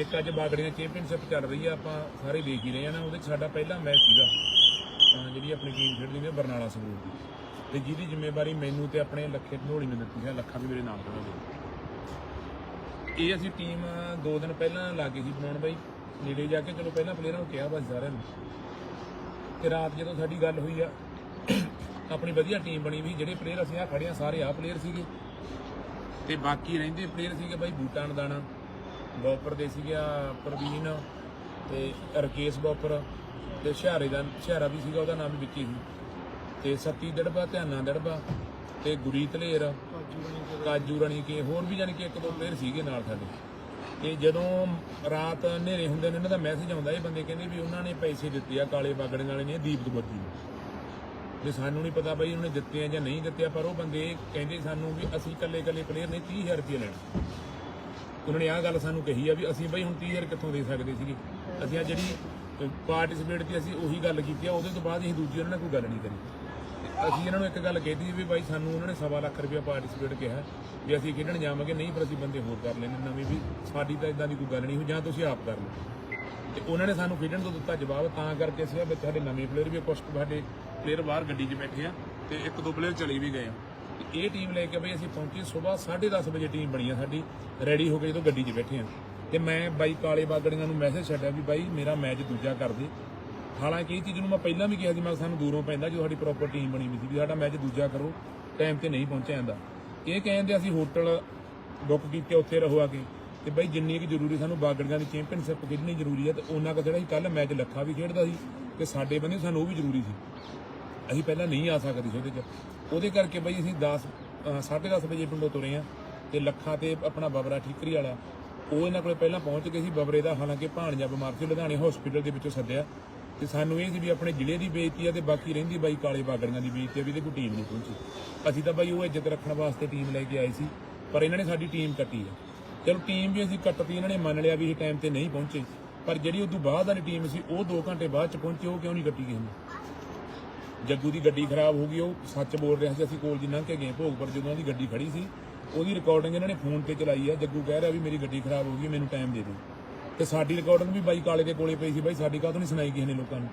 ਇੱਕ ਅੱਜ ਬਾਗੜੀਆਂ ਚੈਂਪੀਅਨਸ਼ਿਪ ਚੱਲ ਰਹੀ ਆ, ਆਪਾਂ ਸਾਰੇ ਦੇਖ ਹੀ ਰਹੇ ਆ ਨਾ, ਉਹਦੇ 'ਚ ਸਾਡਾ ਪਹਿਲਾ ਮੈਚ ਸੀਗਾ। ਤਾਂ ਜਿਹੜੀ ਆਪਣੀ ਟੀਮ ਖੇਡਦੀ ਹੈ ਬਰਨਾਲਾ ਸੰਗਰੂਰ ਦੀ। ਤੇ ਜਿਹਦੀ ਜ਼ਿੰਮੇਵਾਰੀ ਮੈਨੂੰ ਤੇ ਆਪਣੇ ਲੱਖੇ ਢੋਲੀ ਨੇ ਦਿੱਤੀ ਹੈ, ਲੱਖਾਂ ਵੀ ਮੇਰੇ ਨਾਲ ਖੜਾ ਇਹ ਅਸੀਂ ਟੀਮ ਦੋ ਦਿਨ ਪਹਿਲਾਂ ਲਾਗੇ ਸੀ ਬਣਾਉਣ ਬਾਈ। ਨੇੜੇ ਜਾ ਕੇ ਚਲੋ ਪਹਿਲਾਂ ਪਲੇਅਰਾਂ ਨੂੰ ਕਿਹਾ ਬਸ ਸਾਰਿਆਂ ਨੂੰ। ਤੇ ਰਾਤ ਜਦੋਂ ਸਾਡੀ ਗੱਲ ਹੋਈ ਆ, ਆਪਣੀ ਵਧੀਆ ਟੀਮ ਬਣੀ ਵੀ, ਜਿਹੜੇ ਪਲੇਅਰ ਅਸੀਂ ਆ ਖੜੇ ਆ, ਸਾਰੇ ਆ ਪਲੇਅਰ ਸੀਗੇ। ਤੇ ਬਾਕੀ ਰਹਿੰਦੇ ਪਲੇਅਰ ਸੀਗੇ ਬਾਈ ਬੂਟਾਨ ਦਾਣਾ ਬੋਪਰ ਦੇ ਸੀਗੇ ਪ੍ਰਵੀਨ ਤੇ ਰਕੇਸ਼ ਬੋਪਰ ਤੇ ਸ਼ਹਾਰੇ ਦਾ, ਸ਼ਹਾਰਾ ਵੀ ਸੀਗਾ, ਉਹਦਾ ਨਾਮ ਵੀ ਵਿੱਕੀ ਸੀ। ਤੇ ਸੱਤੀ ਦੜਬਾ, ਧਿਆਨਾ ਦੜਬਾ ਤੇ ਗੁਰੀਤ ਲੇਰ, ਕਾਜੂ ਰਣੀ ਕੇ, ਹੋਰ ਵੀ ਜਾਨੀ ਕਿ ਇੱਕ ਦੋ ਪਲੇਅਰ ਸੀਗੇ ਨਾਲ ਸਾਡੇ। ਤੇ ਜਦੋਂ ਰਾਤ ਹਨੇਰੇ ਹੁੰਦੇ ਨੇ ਉਹਨਾਂ ਦਾ ਮੈਸੇਜ ਆਉਂਦਾ ਇਹ ਬੰਦੇ ਕਹਿੰਦੇ ਵੀ ਉਹਨਾਂ ਨੇ ਪੈਸੇ ਦਿੱਤੇ ਆ ਕਾਲੇ ਬਾਗੜੀਆਂ ਵਾਲੇ ਨੇ ਦੀਪ ਦੁਬੱਗੀ ਨੂੰ। ਵੀ ਸਾਨੂੰ ਨਹੀਂ ਪਤਾ ਬਈ ਉਹਨੇ ਦਿੱਤੇ ਆ ਜਾਂ ਨਹੀਂ ਦਿੱਤੇ ਆ, ਪਰ ਉਹ ਬੰਦੇ ਕਹਿੰਦੇ ਸਾਨੂੰ ਵੀ ਅਸੀਂ ਇਕੱਲੇ ਇਕੱਲੇ ਪਲੇਅਰ ਨੇ 30000 ਰੁਪਏ ਲੈਣਾ। ਉਹਨਾਂ ਨੇ ਆਹ ਗੱਲ ਸਾਨੂੰ ਕਹੀ ਆ ਵੀ ਅਸੀਂ ਬਈ ਹੁਣ 30000 ਕਿੱਥੋਂ ਦੇ ਸਕਦੇ ਸੀਗੇ? ਅਸੀਂ ਆ ਜਿਹੜੀ ਪਾਰਟਿਸਿਪੇਟ ਦੀ ਅਸੀਂ ਉਹੀ ਗੱਲ ਕੀਤੀ ਆ, ਉਹਦੇ ਤੋਂ ਬਾਅਦ ਅਸੀਂ ਦੂਜੀ ਉਹਨਾਂ ਨਾਲ ਕੋਈ ਗੱਲ ਨਹੀਂ ਕਰੀ। ਅਸੀਂ ਇਹਨਾਂ ਨੂੰ ਇੱਕ ਗੱਲ ਕਹਿਤੀ ਵੀ ਬਾਈ ਸਾਨੂੰ ਉਹਨਾਂ ਨੇ ਸਵਾ ਲੱਖ ਰੁਪਏ ਪਾਰਟਿਸਿਪੇਟ ਕਿਹਾ ਵੀ ਅਸੀਂ ਖੇਡਣ ਜਾਵਾਂਗੇ, ਨਹੀਂ ਪਰ ਅਸੀਂ ਬੰਦੇ ਹੋਰ ਕਰ ਲੈਣੇ ਨਵੇਂ ਵੀ ਸਾਡੀ ਤਾਂ ਇਦਾਂ ਦੀ ਕੋਈ ਗੱਲ ਨਹੀਂ ਹੋਈ, ਜਾਂ ਤੁਸੀਂ ਆਪ ਕਰ ਲਓ। ਤੇ ਉਹਨਾਂ ਨੇ ਸਾਨੂੰ ਖੇਡਣ ਤੋਂ ਦਿੱਤਾ ਜਵਾਬ, ਤਾਂ ਕਰਕੇ ਅਸੀਂ ਵਿੱਚ ਸਾਡੇ ਨਵੇਂ ਪਲੇਅਰ ਵੀ ਕੁਝ ਸਾਡੇ ਪਲੇਅਰ ਬਾਹਰ ਗੱਡੀ 'ਚ ਬੈਠੇ ਆ, ਤੇ ਇੱਕ ਦੋ ਪਲੇਅਰ ਚਲੇ ਵੀ ਗਏ ਆ। ਇਹ ਟੀਮ ਲੈ ਕੇ ਬਈ ਅਸੀਂ ਪਹੁੰਚੇ ਸਵੇਰ 10:30 ਵਜੇ ਟੀਮ ਬਣੀ ਆ ਸਾਡੀ ਰੈਡੀ ਹੋ ਕੇ ਜਦੋਂ ਗੱਡੀ 'ਚ ਬੈਠੇ ਆ। ਤੇ ਮੈਂ ਬਾਈ ਕਾਲੇ ਬਾਗੜੀਆਂ ਨੂੰ ਮੈਸੇਜ ਛੱਡਿਆ ਵੀ ਬਾਈ ਮੇਰਾ ਮੈਚ ਦੂਜਾ ਕਰ ਦੇ। ਹਾਲਾਂਕਿ ਇਹ ਚੀਜ਼ ਨੂੰ ਮੈਂ ਪਹਿਲਾਂ ਵੀ ਕਿਹਾ ਸੀ, ਮੈਂ ਸਾਨੂੰ ਦੂਰੋਂ ਪੈਂਦਾ ਜੋ ਸਾਡੀ ਪ੍ਰੋਪਰ ਟੀਮ ਬਣੀ ਵੀ ਸੀ ਵੀ ਸਾਡਾ ਮੈਚ ਦੂਜਾ ਕਰੋ ਟਾਈਮ ਤੇ ਨਹੀਂ ਪਹੁੰਚਿਆ ਜਾਂਦਾ। ਇਹ ਕਹਿੰਦੇ ਅਸੀਂ ਹੋਟਲ ਬੁੱਕ ਕੀਤੇ ਉੱਥੇ ਰਹੋ ਆ ਕੇ। ਤੇ ਬਈ ਜਿੰਨੀ ਕਿ ਜ਼ਰੂਰੀ ਸਾਨੂੰ ਬਾਗੜੀਆਂ ਦੀ ਚੈਂਪੀਅਨਸ਼ਿਪ ਖੇਡਣੀ ਜ਼ਰੂਰੀ ਹੈ ਤੇ ਉਹਨਾਂ ਕੁ ਜਿਹੜਾ ਸੀ ਕੱਲ ਮੈਚ ਲੱਖਾ ਵੀ ਖੇਡਦਾ ਸੀ, ਤੇ ਸਾਡੇ ਬੰਦੇ ਸਾਨੂੰ ਉਹ ਵੀ ਜ਼ਰੂਰੀ ਸੀ। ਅਸੀਂ ਪਹਿਲਾਂ ਨਹੀਂ ਆ ਸਕਦੇ ਸੀ ਉਹਦੇ 'ਚ। ਉਹਦੇ ਕਰਕੇ ਬਾਈ ਅਸੀਂ 10 10:30 ਵਜੇ ਪਿੰਡੋਂ ਤੁਰੇ ਆ ਤੇ ਲੱਖਾਂ ਤੇ ਆਪਣਾ ਬਬਰਾ ਠੀਕਰੀ ਵਾਲਾ। ਉਹ ਇਹਨਾਂ ਕੋਲੇ ਪਹਿਲਾਂ ਪਹੁੰਚ ਗਏ ਸੀ ਬਬਰੇ ਦਾ, ਹਾਲਾਂਕਿ ਭਾਣਜਾ ਬਿਮਾਰ ਸੀ, ਲੁਧਿਆਣੇ ਹਸਪੀਟਲ ਦੇ ਵਿੱਚੋਂ ਸੱਦਿਆ। ਤੇ ਸਾਨੂੰ ਇਹ ਸੀ ਵੀ ਆਪਣੇ ਜ਼ਿਲ੍ਹੇ ਦੀ ਬੇਇੱਜ਼ਤੀ ਆ ਤੇ ਬਾਕੀ ਰਹਿੰਦੀ ਬਾਈ ਕਾਲੇ ਬਾਗੜੀਆਂ ਦੀ ਬੇਇੱਜ਼ਤੀ ਆ ਵੀ ਇਹਦੇ ਕੋਈ ਟੀਮ ਨਹੀਂ ਪਹੁੰਚੀ। ਅਸੀਂ ਤਾਂ ਬਾਈ ਉਹ ਇੱਜ਼ਤ ਰੱਖਣ ਵਾਸਤੇ ਟੀਮ ਲੈ ਕੇ ਆਏ ਸੀ, ਪਰ ਇਹਨਾਂ ਨੇ ਸਾਡੀ ਟੀਮ ਕੱਟੀ ਆ। ਚਲੋ ਟੀਮ ਵੀ ਅਸੀਂ ਕੱਟਤੀ, ਇਹਨਾਂ ਨੇ ਮੰਨ ਲਿਆ ਵੀ ਇਹ ਟਾਈਮ ਤੇ ਨਹੀਂ ਪਹੁੰਚੇ, ਪਰ ਜਿਹੜੀ ਉਦੋਂ ਬਾਅਦ ਵਾਲੀ ਟੀਮ ਸੀ, ਉਹ 2 ਘੰਟੇ ਬਾਅਦ ਚ ਪਹੁੰਚੀ, ਉਹ ਕਿਉਂ ਨਹੀਂ ਕੱਟੀ ਗਈ ਨੇ? ਜੱਗੂ ਦੀ ਗੱਡੀ ਖਰਾਬ ਹੋ ਗਈ, ਉਹ ਸੱਚ ਬੋਲ ਰਿਹਾ ਸੀ, ਅਸੀਂ ਕੋਲ ਜੀ ਲੰਘ ਕੇ ਗਏ ਭੋਗਪੁਰ ਜਦੋਂ ਉਹਦੀ ਗੱਡੀ ਖੜੀ ਸੀ, ਉਹਦੀ ਰਿਕਾਰਡਿੰਗ ਇਹਨਾਂ ਨੇ ਫੋਨ ਤੇ ਚਲਾਈ ਆ। ਜੱਗੂ ਕਹਿ ਰਿਹਾ ਵੀ ਮੇਰੀ ਗੱਡੀ ਖਰਾਬ ਹੋ ਗਈ ਮੈਨੂੰ ਟਾਈਮ ਦੇ ਦਿਓ ਤੇ ਸਾਡੀ ਰਿਕਾਰਡਿੰਗ ਵੀ ਬਾਈ ਕਾਲੇ ਦੇ ਕੋਲੇ ਪਈ ਸੀ ਬਾਈ, ਸਾਡੀ ਕਾਹਤੋਂ ਨਹੀਂ ਸੁਣਾਈ ਕਿਸੇ ਨੇ ਲੋਕਾਂ ਨੂੰ?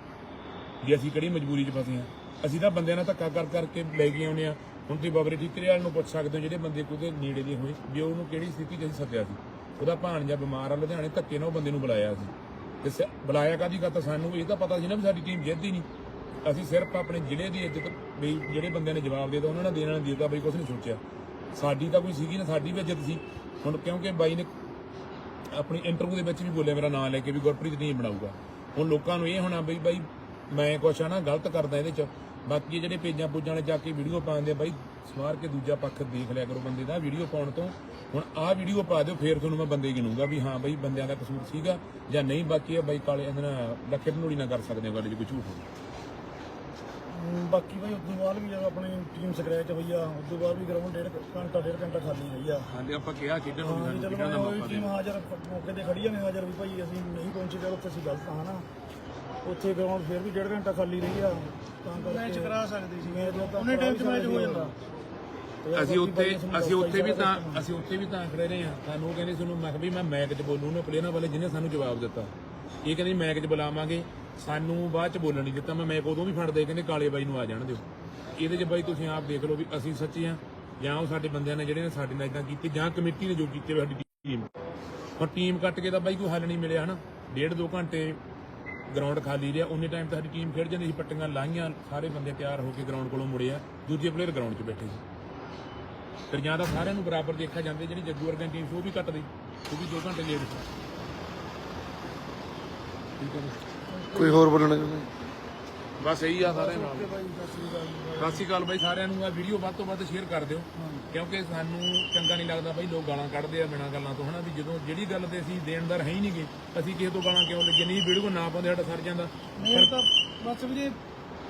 ਵੀ ਅਸੀਂ ਕਿਹੜੀ ਮਜਬੂਰੀ 'ਚ ਫਸੇ ਆ ਅਸੀਂ ਤਾਂ ਬੰਦਿਆਂ ਨਾਲ ਧੱਕਾ ਕਰ ਕਰਕੇ ਲੈ ਕੇ ਆਉਨੇ ਆ ਹੁਣ ਤੁਸੀਂ ਬਾਬਰੇ ਠੀਕਰੇ ਨੂੰ ਪੁੱਛ ਸਕਦੇ ਹੋ, ਜਿਹੜੇ ਬੰਦੇ ਕੋਈ ਨੇੜੇ ਦੇ ਹੋਏ, ਵੀ ਉਹਨੂੰ ਕਿਹੜੀ ਸਥਿਤੀ 'ਚ ਅਸੀਂ ਸੱਦਿਆ ਸੀ? ਉਹਦਾ ਭਾਣਜਾ ਬਿਮਾਰ ਆ, ਲੁਧਿਆਣੇ ਧੱਕੇ ਨਾਲ ਉਹ ਬੰਦੇ ਨੂੰ ਬੁਲਾਇਆ ਸੀ। ਤੇ ਸ- ਬੁਲਾਇਆ ਕਾਦੀ ਤਾਂ ਸਾਨੂੰ ਇਹ ਤਾਂ ਪਤਾ ਸੀ ਨਾ ਵੀ ਸਾਡੀ ਟੀਮ ਜਿੱਤਦੀ ਨਹੀਂ। ਅਸੀਂ ਸਿਰਫ ਆਪਣੇ ਜ਼ਿਲ੍ਹੇ ਦੀ ਇੱਜ਼ਤ ਵੀ ਜਿਹੜੇ ਬੰਦਿਆਂ ਨੇ ਜਵਾਬ ਦੇ ਦਿੱਤਾ, ਉਹਨਾਂ ਨੇ ਦੇਣਾ ਨਹੀਂ ਦਿੱਤਾ, ਬਈ ਕੁਝ ਨਹੀਂ ਸੋਚਿਆ। ਸਾਡੀ ਤਾਂ ਕੋਈ ਸੀਗੀ ਨਾ, ਸਾਡੀ ਵੀ ਇੱਜ਼ਤ ਸੀ। ਹੁਣ ਕਿਉਂਕਿ ਬਾਈ ਨੇ ਆਪਣੀ ਇੰਟਰਵਿਊ ਦੇ ਵਿੱਚ ਵੀ ਬੋਲਿਆ, ਮੇਰਾ ਨਾਮ ਲੈ ਕੇ ਵੀ ਗੁਰਪ੍ਰੀਤ ਟੀਮ ਬਣਾਊਗਾ। ਹੁਣ ਲੋਕਾਂ ਨੂੰ ਇਹ ਹੋਣਾ ਬਈ, ਬਾਈ ਮੈਂ ਕੁਛ ਆ ਨਾ, ਗਲਤ ਕਰਦਾ ਇਹਦੇ ਚ। ਬਾਕੀ ਜਿਹੜੇ ਪੇਜਾਂ ਪੂਜਾਂ ਵਾਲੇ ਜਾ ਕੇ ਵੀਡੀਓ ਪਾਉਂਦੇ ਆ, ਬਾਈ ਸਵਾਰ ਕੇ ਦੂਜਾ ਪੱਖ ਦੇਖ ਲਿਆ ਕਰੋ ਬੰਦੇ ਦਾ, ਵੀਡੀਓ ਪਾਉਣ ਤੋਂ। ਹੁਣ ਆਹ ਵੀਡੀਓ ਪਾ ਦਿਓ, ਫੇਰ ਤੁਹਾਨੂੰ ਮੈਂ ਬੰਦੇ ਗਿਣੂੰਗਾ ਵੀ ਹਾਂ ਬਾਈ ਬੰਦਿਆਂ ਦਾ ਕਸੂਰ ਸੀਗਾ ਜਾਂ ਨਹੀਂ, ਬਾਕੀ ਇਹ ਬਾਈ ਕਾਲੇ ਇਹਨਾਂ ਨਾਲ ਲੱਖੇ ਢਨੋੜੀ ਨਾ ਕਰ ਸਕਦੇ ਗੱਲ ਜੇ ਕੋਈ ਝੂਠ ਹੋਵੇ ਬਾਕੀ ਭਾਈ ਉਦੋਂ ਬਾਅਦ ਵੀ ਜਦੋਂ ਆਪਣੀ ਟੀਮ ਸਕ੍ਰੈਚ ਹੋਈ ਆ ਉਦੋਂ ਬਾਅਦ ਵੀ ਗਰਾਊਂਡ ਡੇਢ ਘੰਟਾ ਡੇਢ ਘੰਟਾ ਖਾਲੀ ਰਹੀ ਆ। ਹਾਂਜੀ ਆਪਾਂ ਕਿਹਾ ਖੇਡਣ ਨੂੰ ਹਾਂ ਸਾਨੂੰ ਖੇਡਣ ਦਾ ਮੌਕਾ ਟੀਮ ਦਿਓ ਹਾਜ਼ਰ ਮੌਕੇ ਤੇ ਖੜੀ ਆ ਨੇ ਹਾਜ਼ਰ ਵੀ ਭਾਈ ਅਸੀਂ ਨਹੀਂ ਪਹੁੰਚੇ ਚਲੋ ਉੱਥੇ ਅਸੀਂ ਗਲਤ ਹਾਂ ਨਾ ਉੱਥੇ ਗਰਾਊਂਡ ਫਿਰ ਵੀ ਡੇਢ ਘੰਟਾ ਖਾਲੀ ਰਹੀ ਆ ਤਾਂ ਕਰਕੇ ਮੈਚ ਕਰਾ ਸਕਦੇ ਸੀ। ਉਹਨੇ ਟਾਈਮ 'ਚ ਮੈਚ ਹੋ ਜਾਂਦਾ। ਅਸੀਂ ਉੱਥੇ ਅਸੀਂ ਉੱਥੇ ਵੀ ਤਾਂ ਅਸੀਂ ਉੱਥੇ ਵੀ ਤਾਂ ਖੜੇ ਰਹੇ ਹਾਂ। ਸਾਨੂੰ ਕਹਿੰਦੇ ਸਾਨੂੰ ਮੈਂ ਕਿਹਾ ਵੀ ਮੈਂ ਮੈਚ 'ਚ ਬੋਲੂ ਨੇ ਪਲੇਅਰਾਂ ਵਾਲੇ ਜਿਹਨੇ ਸਾਨੂੰ ਜਵਾਬ ਦਿੱਤਾ। ਇਹ ਕਹਿੰਦੇ ਮੈਚ 'ਚ ਬੁਲਾਵਾਂਗੇ। ਸਾਨੂੰ ਬਾਅਦ 'ਚ ਬੋਲਣ ਨਹੀਂ ਦਿੱਤਾ। ਮੈਂ ਮੈਂ ਉਦੋਂ ਵੀ ਫੜਦੇ, ਕਹਿੰਦੇ ਕਾਲੇ ਬਾਈ ਨੂੰ ਆ ਜਾਣ ਦਿਓ। ਇਹਦੇ 'ਚ ਬਾਈ ਤੁਸੀਂ ਆਪ ਦੇਖ ਲਓ ਵੀ ਅਸੀਂ ਸੱਚੇ ਆ, ਜਾਂ ਉਹ ਸਾਡੇ ਬੰਦਿਆਂ ਨੇ ਜਿਹੜੇ ਨੇ ਸਾਡੇ ਨਾਲ ਇਦਾਂ ਕੀਤੀ, ਜਾਂ ਕਮੇਟੀ ਨੇ ਜੋ ਕੀਤੇ ਸਾਡੀ ਟੀਮ ਹੁਣ ਟੀਮ ਕੱਟ ਕੇ ਤਾਂ ਬਾਈ ਕੋਈ ਹੱਲ ਨਹੀਂ ਮਿਲਿਆ ਹਨਾ। ਡੇਢ ਦੋ ਘੰਟੇ ਗਰਾਊਂਡ ਖਾਲੀ ਰਿਹਾ। ਉਨੇ ਟਾਈਮ ਤਾਂ ਸਾਡੀ ਟੀਮ ਖੇਡ ਜਾਂਦੀ ਸੀ, ਪੱਟੀਆਂ ਲਾਈਆਂ, ਸਾਰੇ ਬੰਦੇ ਤਿਆਰ ਹੋ ਕੇ ਗਰਾਊਂਡ ਕੋਲੋਂ ਮੁੜੇ ਆ ਦੂਜੇ ਪਲੇਅਰ ਗਰਾਊਂਡ 'ਚ ਬੈਠੇ ਸੀ। ਫਿਰ ਜਾਂ ਤਾਂ ਸਾਰਿਆਂ ਨੂੰ ਬਰਾਬਰ ਦੇਖਿਆ ਜਾਂਦੇ, ਜਿਹੜੀ ਜੱਗੂ ਵਰਗਾ ਟੀਮ ਸੀ ਉਹ ਵੀ ਕੱਟਦੀ। ਉਹ ਵੀ 2 ਘੰਟੇ ਲੇਟ ਸੀ। ਠੀਕ ਹੈ ਜੀ। ਕੋਈ ਹੋਰ ਬੋਲਣਾ ਚਾਹੁੰਦਾ? ਬਸ ਇਹੀ ਆ ਸਾਰਿਆਂ ਨਾਲ। ਸਤਿ ਸ੍ਰੀ ਅਕਾਲ ਸ਼੍ਰੀ ਬਾਈ ਸਾਰਿਆਂ ਨੂੰ ਆ ਵੀਡੀਓ ਵੱਧ ਤੋਂ ਵੱਧ ਸ਼ੇਅਰ ਕਰ ਦਿਓ। ਕਿਉਂਕਿ ਸਾਨੂੰ ਚੰਗਾ ਨਹੀਂ ਲੱਗਦਾ ਬਾਈ ਲੋਕ ਗਾਲਾਂ ਕੱਢਦੇ ਆ ਬਿਨਾਂ ਗੱਲਾਂ ਤੋਂ ਹਨਾ ਵੀ ਜਦੋਂ ਜਿਹੜੀ ਗੱਲ ਤੇ ਅਸੀਂ ਦੇਣਦਾਰ ਹੈ ਹੀ ਨਹੀਂਗੇ ਅਸੀਂ ਕਿਸੇ ਤੋਂ ਗਾਲਾਂ ਕਿਉਂ ਲੱਗੇ ਨਹੀਂ ਵੀਡੀਓ ਨਾ ਪਾਉਂਦੇ ਸਾਡਾ ਸਰ ਜਾਂਦਾ। ਮੇਰ ਤਾਂ ਬਸ ਵੀਰੇ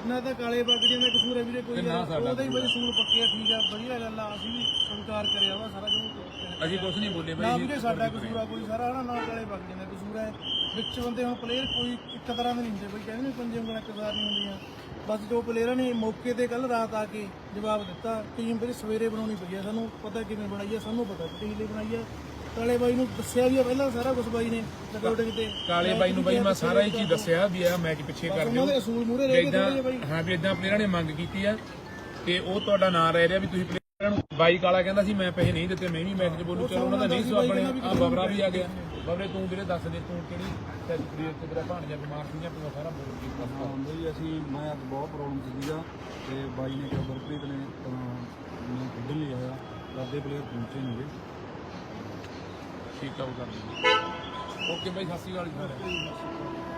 ਨਾ ਤਾਂ ਕਾਲੇ ਬਾਗੜੀਆਂ ਦਾ ਕਸੂਰ ਹੈ ਵੀਰੇ ਕੋਈ ਨਾ। ਸਾਡਾ ਉਹਦਾ ਹੀ ਬਈ ਸੂਲ ਪੱਕੇ ਆ ਠੀਕ ਆ ਵਧੀਆ ਗੱਲ ਆ ਅਸੀਂ ਵੀ ਸੰਕਾਰ ਕਰਿਆ ਵਾ ਸਾਰਾ ਜੋ। ਅਸੀਂ ਕੁਝ ਨਹੀਂ ਬੋਲੇ ਨਾ ਬਾਈ ਵੀਰੇ ਸਾਡਾ ਕਸੂਰ ਆ ਕੋਈ ਸਾਰਾ ਨਾ ਨਾ ਕਾਲੇ ਬਾਗੜੀਆਂ ਦਾ ਕਸੂਰ ਹੈ। ਵਿੱਚ ਬੰਦੇ ਹੁਣ ਪਲੇਅਰ ਕੋਈ ਇੱਕ ਤਰ੍ਹਾਂ ਦੇ ਨਹੀਂ ਹੁੰਦੇ ਬਈ ਕਹਿੰਦੇ ਨੇ ਪੰਜੇ ਉਂਗਲਾਂ ਇੱਕ ਸਾਰ ਨਹੀਂ ਹੁੰਦੀਆਂ। ਬਸ ਜੋ ਪਲੇਅਰਾਂ ਨੇ ਮੌਕੇ ਤੇ ਕੱਲ ਰਾਤ ਆ ਕੇ ਜਵਾਬ ਦਿੱਤਾ ਟੀਮ ਵੀਰੇ ਸਵੇਰੇ ਬਣਾਉਣੀ ਪਈ ਆ ਸਾਨੂੰ ਪਤਾ ਕਿਵੇਂ ਬਣਾਈ ਆ ਸਾਨੂੰ ਪਤਾ ਟੀਮ ਲਈ ਬਣਾਈ ਆ। ਕਾਲੇ ਬਾਈ ਨੂੰ ਦੱਸਿਆ ਵੀ ਆ ਪਹਿਲਾਂ ਸਾਰਾ ਕੁਝ ਬਾਈ ਨੇ ਰਿਕਾਰਡਿੰਗ ਤੇ ਕਾਲੇ ਬਾਈ ਨੂੰ ਬਾਈ ਮੈਂ ਸਾਰਾ ਹੀ ਚੀਜ਼ ਦੱਸਿਆ ਵੀ ਆ ਮੈਚ ਪਿੱਛੇ ਕਰ ਦਿਓ ਉਹਨਾਂ ਦੇ ਅਸੂਲ ਮੂਰੇ ਵੀ ਰਹਿ ਗਏ ਏਦਾਂ ਥੋੜੇ ਬਾਈ। ਹਾਂ ਵੀ ਇਦਾਂ ਪਲੇਅਰਾਂ ਨੇ ਮੰਗ ਕੀਤੀ ਆ ਤੇ ਉਹ ਤੁਹਾਡਾ ਨਾਂ ਰਹਿ ਰਿਹਾ ਵੀ ਤੁਸੀਂ ਪਲੇਅਰਾਂ ਨੂੰ ਬਾਈ ਕਾਲਾ ਕਹਿੰਦਾ ਸੀ ਮੈਂ ਪੈਸੇ ਨਹੀਂ ਦਿੱਤੇ ਮੈਂ ਵੀ 'ਚ ਬੋਲੂ ਚਲੋ ਉਹਨਾਂ ਦਾ ਨਹੀਂ ਸਵਾਬ ਬਣਿਆ। ਆ ਬਬਰਾ ਵੀ ਆ ਗਿਆ। ਬਬਰੇ ਤੂੰ ਵੀਰੇ ਦੱਸ ਦੇ ਤੂੰ ਕਿਹੜੀ ਸੈਕਟਰੀ ਤੇ ਤੇਰਾ ਭਾਣਜਾ ਬਿਮਾਰ ਸੀ ਜਾਂ ਤੂੰ ਸਾਰਾ ਬੋਲ ਕੇ ਦੱਸ ਹਾਂ ਬਈ ਅਸੀਂ ਮੈਂ ਅੱਜ ਬਹੁਤ ਪ੍ਰੋਬਲਮ ਸੀਗਾ ਤੇ ਬਾਈ ਨੇ ਕਿਹਾ ਗੁਰਪ੍ਰੀਤ ਨੇ ਤਾਂ ਮੈਨੂੰ ਖੇਡਣ ਲਈ ਆਇਆ। ਅੱਧੇ ਪਲੇਅਰ ਪਹੁੰਚੇ ਨਹੀਂ ਠੀਕ ਆ ਉਹ ਕਰ ਦਿੰਦੇ ਓਕੇ ਬਾਈ ਸਤਿ ਸ਼੍ਰੀ ਅਕਾਲ ਜੀ।